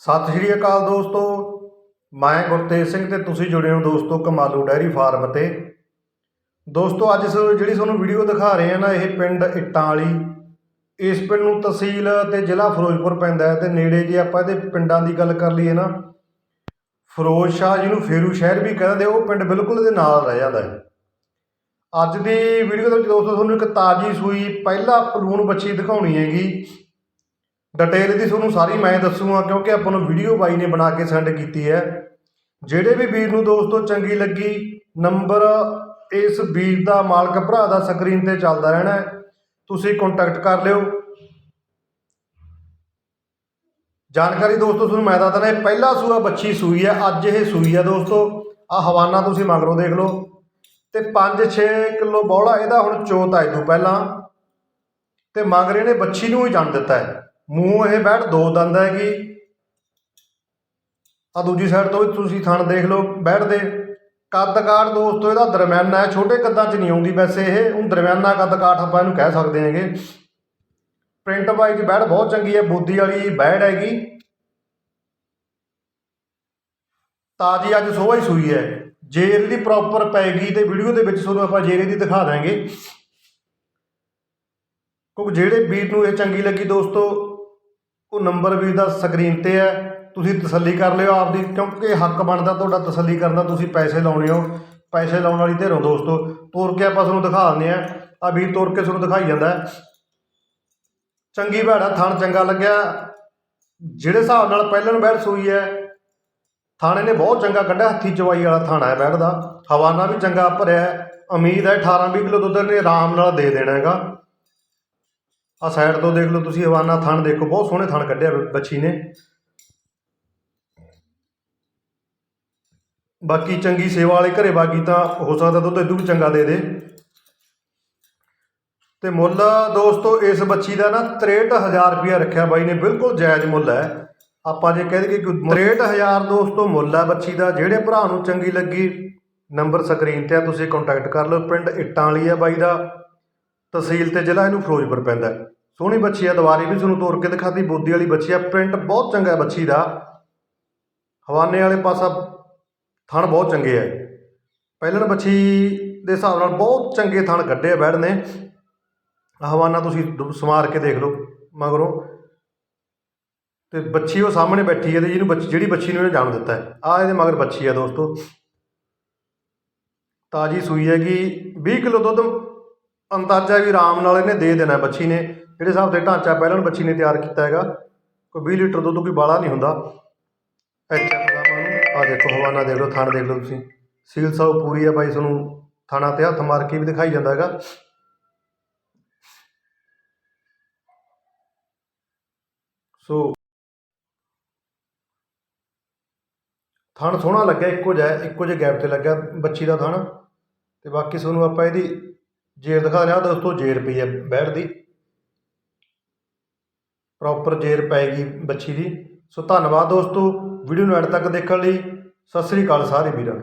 ਸਤਿ ਸ਼੍ਰੀ ਅਕਾਲ ਦੋਸਤੋ। ਮੈਂ ਗੁਰਤੇਜ ਸਿੰਘ ਤੇ ਤੁਸੀਂ ਜੁੜੇ ਹੋ ਦੋਸਤੋ ਕਮਾਲੂ ਡੈਰੀ ਫਾਰਮ ਤੇ। ਦੋਸਤੋ, ਅੱਜ ਸ- ਜਿਹੜੀ ਤੁਹਾਨੂੰ ਵੀਡੀਓ ਦਿਖਾ ਰਹੇ ਆ ਨਾ, ਇਹ ਪਿੰਡ ਇੱਟਾਂ ਵਾਲੀ। ਇਸ ਪਿੰਡ ਨੂੰ ਤਹਿਸੀਲ ਤੇ ਜ਼ਿਲ੍ਹਾ ਫਿਰੋਜ਼ਪੁਰ ਪੈਂਦਾ ਹੈ ਤੇ ਨੇੜੇ ਜੇ ਆਪਾਂ ਇਹਦੇ ਪਿੰਡਾਂ ਦੀ ਗੱਲ ਕਰ ਲਈਏ ਨਾ, ਫਿਰੋਜ਼ ਸ਼ਾਹ ਜਿਹਨੂੰ ਫੇਰੂ ਸ਼ਹਿਰ ਵੀ ਕਹਿੰਦੇ ਉਹ ਪਿੰਡ ਬਿਲਕੁਲ ਇਹਦੇ ਨਾਲ ਰਹਿ ਜਾਂਦਾ ਹੈ। ਅੱਜ ਦੀ ਵੀਡੀਓ ਦੇ ਵਿੱਚ ਦੋਸਤੋ, ਤੁਹਾਨੂੰ ਇੱਕ ਤਾਜੀ ਸੂਈ, ਪਹਿਲਾ ਪਲੂਣ ਬੱਚੀ ਦਿਖਾਉਣੀ ਹੈਗੀ। ਡਿਟੇਲ ਦੀ ਤੁਹਾਨੂੰ ਸਾਰੀ ਮੈਂ ਦੱਸੂਗਾ, ਕਿਉਂਕਿ ਆਪਾਂ ਨੂੰ ਵੀਡੀਓ ਬਾਈ ਨੇ ਬਣਾ ਕੇ ਸੈਂਡ ਕੀਤੀ ਹੈ। ਜਿਹੜੇ ਵੀ ਵੀਰ ਨੂੰ ਦੋਸਤੋ ਚੰਗੀ ਲੱਗੀ ਨੰਬਰ ਇਸ ਵੀਰ ਦਾ ਮਾਲਕ ਭਰਾ ਦਾ ਸਕਰੀਨ ਤੇ ਚੱਲਦਾ ਰਹਿਣਾ ਹੈ। ਤੁਸੀਂ ਕੰਟੈਕਟ ਕਰ ਲਿਓ। ਜਾਣਕਾਰੀ ਦੋਸਤੋ ਤੁਹਾਨੂੰ ਮੈਂ ਦੱਸ ਦਿੰਦਾ ਪਹਿਲਾ ਸੂਆ ਬੱਚੀ ਸੂਈ ਹੈ, ਅੱਜ ਇਹ ਸੂਈ ਹੈ ਦੋਸਤੋ। ਆ ਹਵਾਨਾ ਤੁਸੀਂ ਮਗਰੋਂ ਦੇਖ ਲਓ। ਤੇ 5-6 ਕਿਲੋ ਬੌਲਾ, ਇਹਦਾ ਹੁਣ ਚੋਤ ਆਈ ਤੋਂ ਪਹਿਲਾਂ। ਤੇ ਰਹੇ ਨੇ ਬੱਚੀ ਨੂੰ ਹੀ ਜੰਮ ਦਿੱਤਾ ਹੈ। ਮੂੰਹ ਇਹ ਬੈਠ, ਦੋ ਦੰਦ ਹੈਗੀ ਆ ਦੂਜੀ ਸਾਈਡ ਤੋਂ ਵੀ ਤੁਸੀਂ ਥਣ ਦੇਖ ਲਓ, ਬੈਠ ਦੇ। ਕੱਦ ਕਾਠ ਦੋਸਤੋ, ਇਹਦਾ ਦਰਮਿਆਨਾ ਹੈ, ਛੋਟੇ ਕੱਦਾਂ 'ਚ ਨਹੀਂ ਆਉਂਦੀ ਵੈਸੇ ਇਹ। ਹੁਣ ਦਰਮਿਆਨਾ ਕੱਦ ਕਾਠ ਆਪਾਂ ਇਹਨੂੰ ਕਹਿ ਸਕਦੇ ਹੈਗੇ। ਪ੍ਰਿੰਟ ਵਾਈਜ਼ ਬੈੜ ਬਹੁਤ ਚੰਗੀ ਹੈ, ਬੋਦੀ ਵਾਲੀ ਬੈੜ ਹੈਗੀ। ਤਾਜੀ ਅੱਜ ਸੋਹਾ ਹੀ ਸੂਈ ਹੈ। ਜੇਰ ਦੀ ਪ੍ਰੋਪਰ ਪੈਗੀ ਤੇ ਵੀਡੀਓ ਦੇ ਵਿੱਚ ਤੁਹਾਨੂੰ ਆਪਾਂ ਜੇਰੇ ਦੀ ਦਿਖਾ ਦਾਂਗੇ ਕਿਉਂਕਿ ਜਿਹੜੇ ਵੀਰ ਨੂੰ ਇਹ ਚੰਗੀ ਲੱਗੀ ਦੋਸਤੋ ਉਹ ਨੰਬਰ ਵੀ ਦਾ ਸਕਰੀਨ ਤੇ ਹੈ, ਤੁਸੀਂ ਤਸੱਲੀ ਕਰ ਲਿਓ ਆਪਦੀ, ਕਿਉਂਕਿ ਹੱਕ ਬਣਦਾ ਤੁਹਾਡਾ ਤਸੱਲੀ ਕਰਨ ਦਾ, ਤੁਸੀਂ ਪੈਸੇ ਲਾਉਣੇ ਹੋ। ਪੈਸੇ ਲਾਉਣ ਵਾਲੀ ਧਿਰੋਂ ਦੋਸਤੋ, ਤੋਰ ਕੇ ਆਪਾਂ ਤੁਹਾਨੂੰ ਦਿਖਾ ਦਿੰਦੇ ਆ ਆ ਵੀ ਤੋਰ ਕੇ ਤੁਹਾਨੂੰ ਦਿਖਾਈ ਜਾਂਦਾ ਹੈ। ਚੰਗੀ ਭੈੜਾ ਥਣ ਚੰਗਾ ਲੱਗਿਆ। ਜਿਹੜੇ ਹਿਸਾਬ ਨਾਲ ਪਹਿਲਾਂ ਨੂੰ ਬੈਠ ਸੂਈ ਹੈ, ਥਾਣੇ ਨੇ ਬਹੁਤ ਚੰਗਾ ਕੱਢਿਆ, ਹੱਥੀ ਚਵਾਈ ਵਾਲਾ ਥਾਣਾ ਹੈ ਬੈਠ ਦਾ। ਹਵਾਨਾ ਵੀ ਚੰਗਾ ਭਰਿਆ ਉਮੀਦ ਹੈ 18 20 ਕਿਲੋ ਦੁੱਧ ਨੇ ਆਰਾਮ ਨਾਲ ਦੇ ਦੇਣਾ ਹੈਗਾ। ਆ ਸਾਈਡ ਤੋਂ ਦੇਖ ਲਓ ਤੁਸੀਂ, ਹਵਾਨਾ ਥਣ ਦੇਖੋ, ਬਹੁਤ ਸੋਹਣੇ ਥਣ ਕੱਢਿਆ ਬੱਚੀ ਨੇ। ਬਾਕੀ ਚੰਗੀ ਸੇਵਾ ਵਾਲੇ ਘਰੇ ਬਾਗੀ ਤਾਂ ਹੋ ਸਕਦਾ ਦੁੱਧ ਇਦੋਂ ਵੀ ਚੰਗਾ ਦੇ ਦੇ। ਤੇ ਮੁੱਲ ਦੋਸਤੋ, ਇਸ ਬੱਚੀ ਦਾ ਨਾ 63000 ਰੁਪਇਆ ਰੱਖਿਆ ਬਾਈ ਨੇ, ਬਿਲਕੁਲ ਜਾਇਜ਼ ਮੁੱਲ ਹੈ। ਆਪਾਂ ਜੇ ਕਹਿ ਦਈਏ ਕਿ 63000 ਦੋਸਤੋ, ਮੁੱਲ ਹੈ ਬੱਚੀ ਦਾ। ਜਿਹੜੇ ਭਰਾ ਨੂੰ ਚੰਗੀ ਲੱਗੀ, ਨੰਬਰ ਸਕਰੀਨ ਤੇ ਆ, ਤੁਸੀਂ ਕੰਟੈਕਟ ਕਰ ਲਓ। ਪਿੰਡ ਇੱਟਾਂ ਵਾਲੀ ਹੈ ਬਾਈ ਦਾ। ਤਹਿਸੀਲ ਤੇ ਜ਼ਿਲ੍ਹਾ ਇਹਨੂੰ ਫਿਰੋਜ਼ਪੁਰ ਪੈਂਦਾ ਸੋਹਣੀ ਬੱਚੀ ਹੈ ਦੁਬਾਰੇ ਵੀ ਤੁਹਾਨੂੰ ਤੋੜ ਕੇ ਦਿਖਾਤੀ, ਬੋਦੀ ਵਾਲੀ ਬੱਚੀ ਆ ਪ੍ਰਿੰਟ ਬਹੁਤ ਚੰਗਾ ਹੈ ਬੱਚੀ ਦਾ। ਹਵਾਨੇ ਵਾਲੇ ਪਾਸਾ ਥਣ ਬਹੁਤ ਚੰਗੇ ਹੈ ਪਹਿਲਾਂ ਬੱਚੀ ਦੇ ਹਿਸਾਬ ਨਾਲ ਬਹੁਤ ਚੰਗੇ ਥਣ ਕੱਢੇ ਆ ਬੈੜ ਨੇ। ਹਵਾਨਾ ਤੁਸੀਂ ਦੁ- ਸਮਾਰ ਕੇ ਦੇਖ ਲਓ ਮਗਰੋਂ। ਤੇ ਬੱਚੀ ਉਹ ਸਾਹਮਣੇ ਬੈਠੀ ਹੈ ਤੇ ਜਿਹਨੂੰ ਬੱਚੀ, ਜਿਹੜੀ ਬੱਚੀ ਨੂੰ ਇਹਨੇ ਜਾਣ ਦਿੱਤਾ ਹੈ। ਆ ਇਹਦੇ ਮਗਰ ਬੱਚੀ ਹੈ ਦੋਸਤੋ। ਤਾਜੀ ਸੂਈ ਹੈਗੀ 20 ਕਿਲੋ ਦੁੱਧ ਅੰਦਾਜ਼ਾ ਵੀ ਆਰਾਮ ਨਾਲ ਇਹਨੇ ਦੇ ਦੇਣਾ ਹੈ ਬੱਚੀ ਨੇ। ਜਿਹੜੇ ਹਿਸਾਬ ਤੇ ਢਾਂਚਾ ਪਹਿਲਾਂ ਬੱਚੀ ਨੇ ਤਿਆਰ ਕੀਤਾ ਹੈਗਾ, ਕੋਈ 20 ਲੀਟਰ ਦੁੱਧ ਕੋਈ ਬਾਲਾ ਨਹੀਂ ਹੁੰਦਾ। ਇੱਥੇ ਆ ਦੇਖੋ, ਹਵਾਨਾ ਦੇਖ ਲਓ, ਥਣ ਦੇਖ ਲਓ ਤੁਸੀਂ। ਸੀਲ ਸਾਊ ਪੂਰੀ ਹੈ ਬਾਈ, ਤੁਹਾਨੂੰ ਥਾਣਾ ਤੇ ਹੱਥ ਮਾਰ ਕੇ ਵੀ ਦਿਖਾਈ ਜਾਂਦਾ ਹੈਗਾ। ਸੋ, ਥਣ ਸੋਹਣਾ ਲੱਗਿਆ, ਇੱਕੋ ਜਿਹਾ, ਇੱਕੋ ਜਿਹੇ ਗੈਪ ਤੇ ਲੱਗਿਆ ਬੱਚੀ ਦਾ ਥਣ। ਤੇ ਬਾਕੀ ਤੁਹਾਨੂੰ ਆਪਾਂ ਇਹਦੀ ਜੇਰ ਦਿਖਾ ਰਿਹਾ ਦੋਸਤੋ ਜੇਰ ਪਈ ਹੈ ਬੈਠ ਦੀ ਪ੍ਰੋਪਰ ਜੇਰ ਪੈਗੀ ਬੱਚੀ ਦੀ। ਸੋ ਧੰਨਵਾਦ ਦੋਸਤੋ ਵੀਡੀਓ ਨੂੰ ਐਡ ਤੱਕ ਦੇਖਣ ਲਈ। ਸਤਿ ਸ੍ਰੀ ਅਕਾਲ ਸਾਰੇ ਵੀਰਾਂ